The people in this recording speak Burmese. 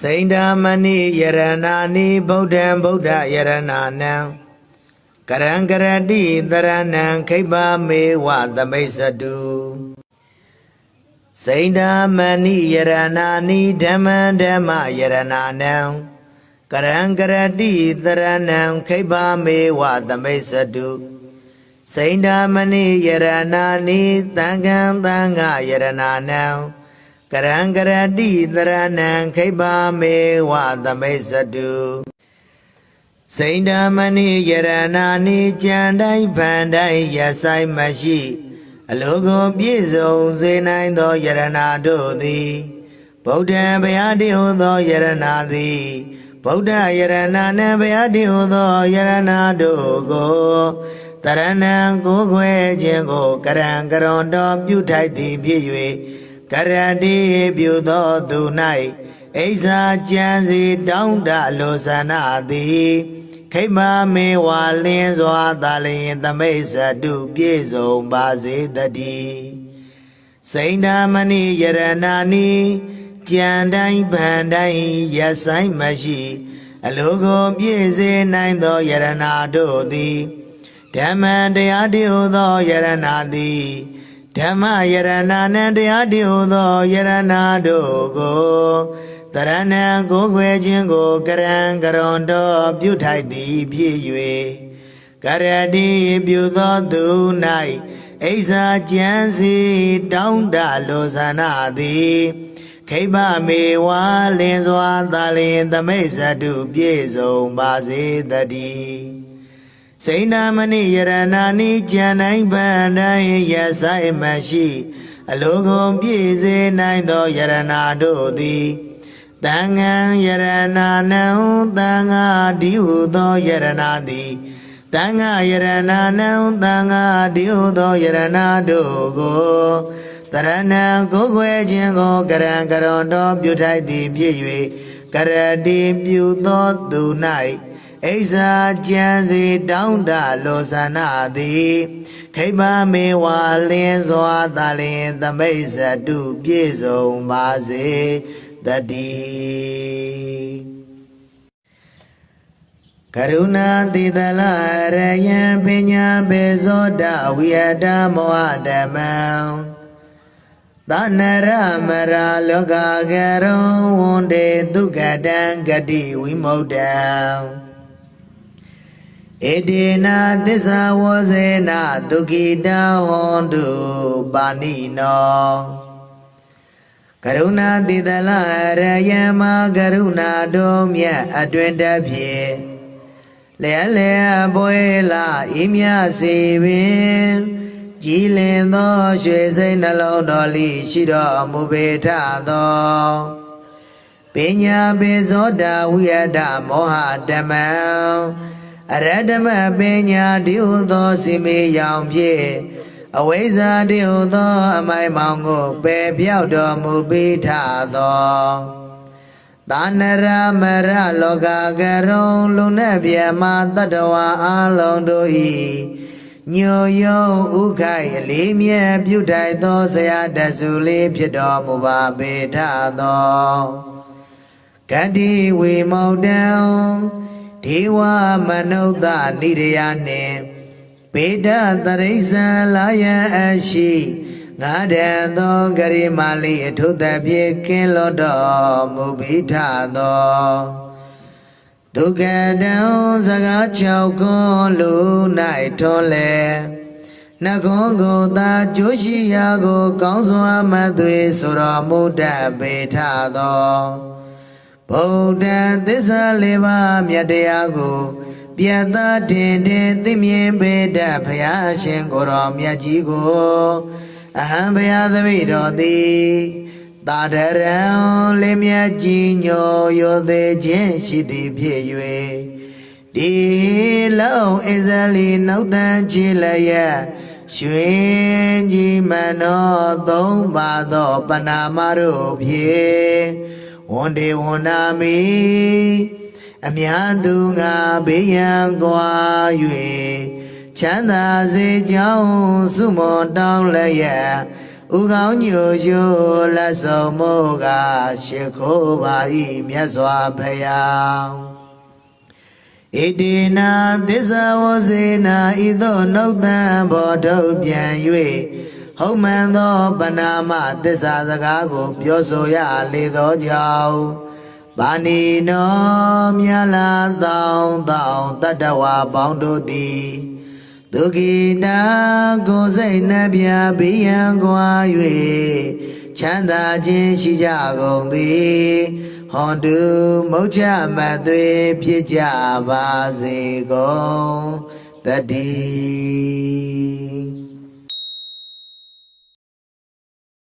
စိန္ဒာမဏိယရဏာနိဗုဒ္ဓံဗုဒ္ဓယရဏာနံကရံကရတိတရဏံခိဗ္ဗမေဝသမိတ်စတုစိန္ဒာမဏိယရဏာနိဓမ္မံဓမ္မယရဏာနံကရံကရတိတရဏံခိဗ္ဗမေဝသမိတ်စတုစိန္ဒာမဏိယရဏာနိသံဃံသံဃယရဏာနံ ကရံကရတိတရဏံခိဗ္ဗမေဝသမိတ်စတုစိန္ဒာမဏိယရဏာနိကြံတိုင်းဖန်တိုင်းရဆိုင်မရှိ အလိုကိုပြည့်စုံစေနိုင်သောယရနာတို့သည်ဗုဒ္ဓံဘုရားတည်ဟုသောယရနာသည်ဗုဒ္ဓယရနာနှင့်ဘုရားတည်ဟုသောယရနာတို့ကိုတရဏံကိုခွဲခြင်းကိုကရံကရွန်တော်ပြုထိုက်သည်ဖြစ်၍ ကရတိပြုသောသူ၌အိဇာကြံစီတောင်းတလိုဆန္ဒသည်ခိမမေဝါလင်းစွာသာလျင်သမိတ်ဇတုပြည့်စုံပါစေတည်းစိန္ဒာမဏိယရဏာနိကြံတိုင်းဗန်တိုင်းရဆိုင်မရှိအလိုကိုပြည့်စေနိုင်သောယရဏာတို့သည်ဓမ္မတရားတည်ဟူသောယရဏာသည် ဓမ္မယရဏာနှင့်တရားတည်ဟူသောယရဏာတို့ကိုတရဏံကိုခွဲခြင်းကိုကရံကရွန်တော်ပြုထိုက်သည်ဖြစ်၍ကရတိပြုသောသူ၌အိဇာကြံစီတောင်းတလိုဆန္ဒသည်ခိဗ္ဗမေဝါလင်းစွာသာလင်သမိတ်ဇတုပြည့်စုံပါစေတည်း စိန္ဒမဏိယရဏာနိကြံနိုင်ဗန္တိုင်းရဆိုင်မရှိအလိုကုန်ပြည့်စေနိုင်သောယရဏာတို့သည်တန်ငံယရဏာနံတန်ဃာဒီဟုသောယရဏာသည်တန်ဃာယရဏာနံတန်ဃာဒီဟုသောယရဏာတို့ကိုတရဏံကိုခွဲခြင်းကိုကရံကရွန်တော်ပြုထိုက်သည်ဖြစ်၍ကရတိပြုသောသူ၌ အိဇာကြံစီတောင်းတလိုဆန္ဒသည်ခိဗ္ဗမေဝါလင်းစွာသာလင်သမိတ်ဇတုပြည့်စုံပါစေတည်းကရုဏာတိတလရယံပညာပေဇောတဝိယတမောဟဓမ္မံသနရမရာလောကကရုံဝန္တေဒုက္ကတံဂတိဝိမု ക്ത ံ ဣတိနာသစ္စာဝဇေနဒုက္ခိတဟွန်တုပါဏိနောကရုဏာတိတလရယမကရုဏာတို့မြတ်အတွင်တဖြင့်လျက်လျက်ပွဲလာဤမြစီပင်ကြည်လင်သောရွှေစိတ်နှလုံးတော်လိရှိတော်မူပေထသောပညာပေဇောတဝိယတမောဟဓမ္မံ အရတမပညာဒီဟုသောစီမေရောင်ဖြင့်အဝိဇ္ဇာတိဟုသောအမိုင်မောင်ကိုပယ်ပြောက်တော်မူပြီးထသောသာနရမရလောကကရုံလုံနဲ့ပြမတတ္တဝါအလုံးတို့ဤညိုယုံဥခိုင်အလေးမြဲပြုထိုက်သောဆရာတဆူလေးဖြစ်တော်မူပါပေထသောဂတ္တိဝေမုတ်တံ ဒေဝမနုဿနိရယနှင့်ပေဒတရိစ္ဆာလာယံအရှိငါတံသောဂရိမာလိအထုတပြေကင်းလောတော်မူပြီးထသောဒုက္ခတံစကား၆ခွန်လူ၌ထွန်းလေနှခွန်ကိုသာကျိုးရှိရာကို ကောင်းစွာမသွေဆိုတော်မူတတ်ပေထသော ဗုဒ္ဓသစ္စာလေးပါးမြတ်တရားကိုပြတ်သားတင်တင်သိမြင်ပေတတ်ဘုရားရှင်ကိုတော်မြတ်ကြီးကိုအဟံဘုရားသမိတော်သည်တာတရံလေးမြတ်ကြီးညိုရိုသေးခြင်းရှိသည်ဖြစ်၍ဒီလုံးအစ္စလီနှုတ်တန်ချီလျက်ရွှင်ကြီးမနောသုံးပါသောပဏာမတို့ဖြင့် ဝန်ဒေဝန္နာမီအမြတ်သူငါဘေးရန်ကွာ၍ချမ်းသာစေကြောင်းစုမောတောင်းလျက်ဥကောင်းညိုယိုလက်ဆောင်မိုးကရှ िख ိုးပါ၏မြတ်စွာဘုရားဣတိနာသစ္စာဝစေနာဤသို့နှုတ်တံဘောထုတ်ပြန်၍ ဟုတ်မှန်သောပနာမသစ္စာစကားကို ပြောဆိုရလေသောကြောင့်ဘာနီနောမြလာတောင်းတောင်းတတ္တဝါပေါင်းတို့သည်ဒုက္ခိတာကိုယ်စိတ်နှပြဘေးရန်ကွာ၍ချမ်းသာခြင်းရှိကြကုန်သည်ဟွန်တုမုတ်ချမသွေဖြစ်ကြပါစေကုန်တတိ